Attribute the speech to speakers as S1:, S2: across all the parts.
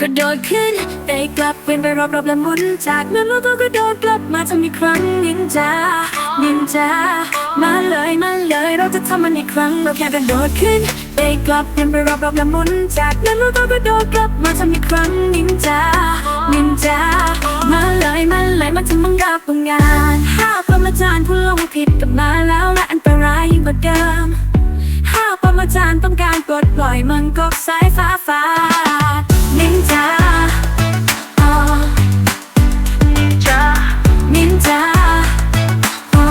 S1: กระโดดขึ้นได้กลับเป็นไปรอบๆและหมุนจากนั้นแล้วก็กระโดดกลับมาทำอีกครั้งนินจานินจามาเลยมาเลยเราจะทำมันอีกครั้งเราแค่กระโดดขึ้นได้กลับเป็นไปรอบๆและหมุนจากนั้นแล้วก็กระโดดกลับมาทำอีกครั้งนินจานินจามาเลยมาเลยมาทำมังกับงานห้าปรมาจาร งผิดกลับมาแล้วและอันตรายยิ่งกว่าเดิมห้าปรมาจารย์ต้องการปลดปล่อยมังกรสายฟ้าฟ้านินจาอ๋อนินจาอ๋อ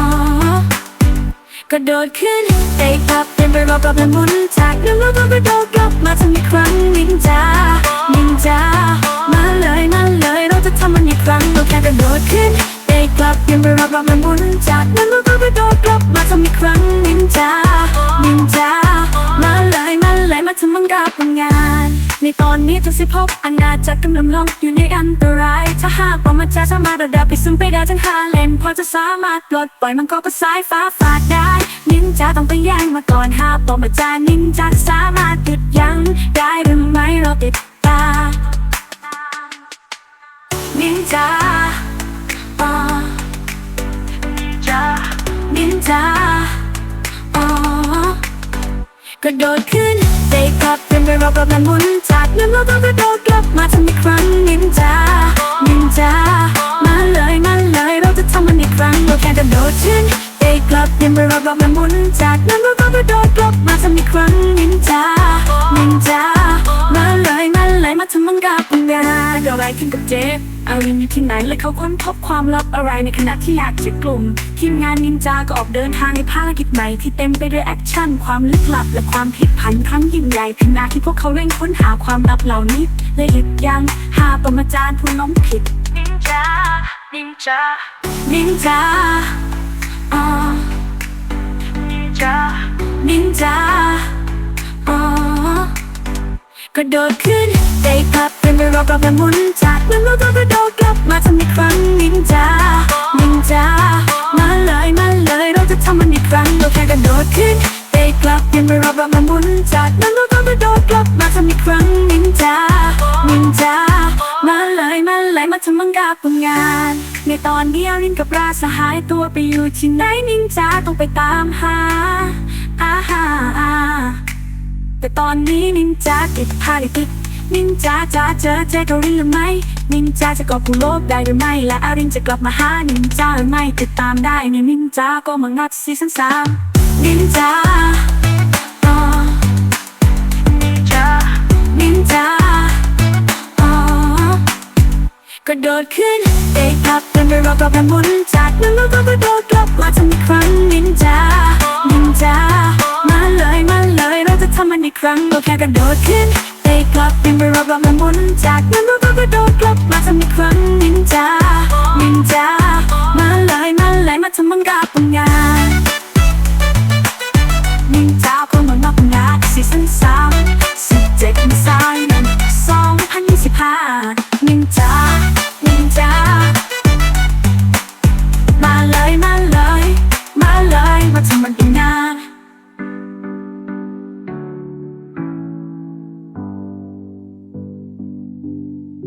S1: กระโดดขึ้นเตะกลับเป็นไปรอบๆและหมุนจากนั้นแล้วก็กระโดดกลับมาทำอีกครั้งนินจานินจามาเลยมาเลยเราจะทำมันอีกครั้งเราแค่กระโดดขึ้นเตะกลับเป็นไปรอบๆและหมุนจาก มาทำอีกครั้งนินจา นินจา มาเลยมาเลยมาทำมังกับงาน ในตอนนี้ทุกสิพบอาณาจักรกำลังลงอยู่ในอันตราย ถ้าหากว่ามันจะสามารถระดับไปซึ่งไปได้ทั้งห้าเลนพอจะสามารถปลดปล่อยมันก็ก็สายฟ้าฟาดได้ นินจาต้องไปแย่งมาก่อนหากปอมาจานินจาสามารถหยุดยั้งได้หรือไม่เราติดตา นินจา นินจาอ๋อกระโดดขึ้นเตะกลับเป็นไปรอบๆและหมุนจากนั้นเราก็กระโดดกลับมาทำอีกครั้งนินจานินจามาเลยมาเลยเราจะทำมันอีกครั้งเราแค่กระโดดขึ้นเตะกลับเป็นไปรอบๆและหมุนจากนั้นเราก็กระโดดกลับมาทำอีกครั้งนินจานินจามาเลยมาเลยมาทำมันกับงานเกิด อะไรขึ้นกับเจฟอารินอยู่ที่ไหนและเขาค้นพบความลับอะไรในขณะที่อยากจะกลุ่ม ทีมงานนินจาก็ออกเดินทางในภารกิจใหม่ที่เต็มไปด้วยแอคชั่น ความลึกลับและความผิดพันครั้งยิ่งใหญ่ขณะที่พวกเขาเร่งค้นหาความลับเหล่านี้และหยุดยั้งหาปรมาจารย์ผู้ล้มผิดนินจานินจานินจาอนินจานินจาอ๋อกระโดดขึ้น เตะกลับเป็นไปรอบๆและหมุนจากนั้นเราก็กระโดดกลับมาทำอีกครั้งนินจานินจามาเลยมาเลยเราจะทำมันอีกครั้งเราแค่กระโดดขึ้นเตะกลับเป็นไปรอบๆและหมุนจากนั้นเราก็กระโดดกลับมาทำอีกครั้งนินจานินจามาเลยมาเลยมาทำมังกับงาน ในตอนนี้อารินกับราสหายตัวไปอยู่ที่ไหนนินจาต้องไปตามหาอาฮาอาแต่ตอนนี้นินจาติดภารกิจ นินจาจ้าเจอเจอเขารินหรือไม่นินจาจะกอบกูโลบได้หรือไม่และอารินจะกลับมาหานินจาหรือไม่ติดตามได้ในนินจาก็มางัดซีซั่นสามนินจาก็โดดขึ้นเตะพับเป็นไปรอบรบแบบหมุนจากนั้นเราก็กระโดดกลับมาทำอีกครั้งนินจา นินจา มาเลยมาเลยเราจะทำมันอีกครั้งเราแค่กระโดดขึ้น ลับบินไปรับๆและหมุนจากนั้นเราก็กระโดดกลับมาทำอีกครั้งนินจานินจา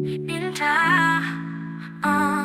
S1: 일자 어.